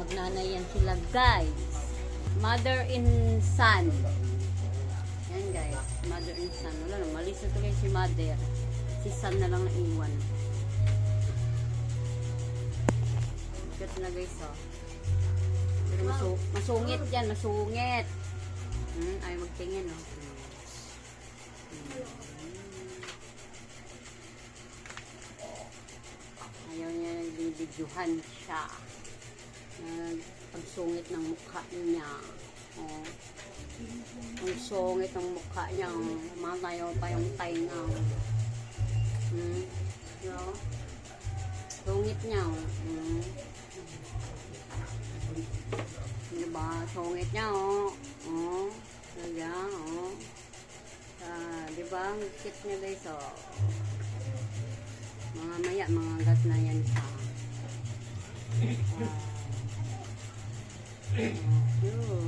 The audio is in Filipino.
Magnanay yan sila, guys. Mother and son. Yan, guys. Mother and son. Wala na, malis na tuloy si mother. Si son na lang naiwan. Bigat na, guys, oh. Pero masu masungit yan, masungit. Hmm, ay magtingin, oh. Ayaw niya nagbibidyohan siya. Nag pagsungit ng mukha niya. Oh. Ang sungit ng mukha niya. Matayo pa yung tainga. Hmm. No? Sungit niya. Oh. Hmm. Diba? Sungit niya, oh. Oh. Diba? Oh. Ah, diba? Ang cute niya guys, oh. Mga maya, mga gat na yan sa ah, Thank you.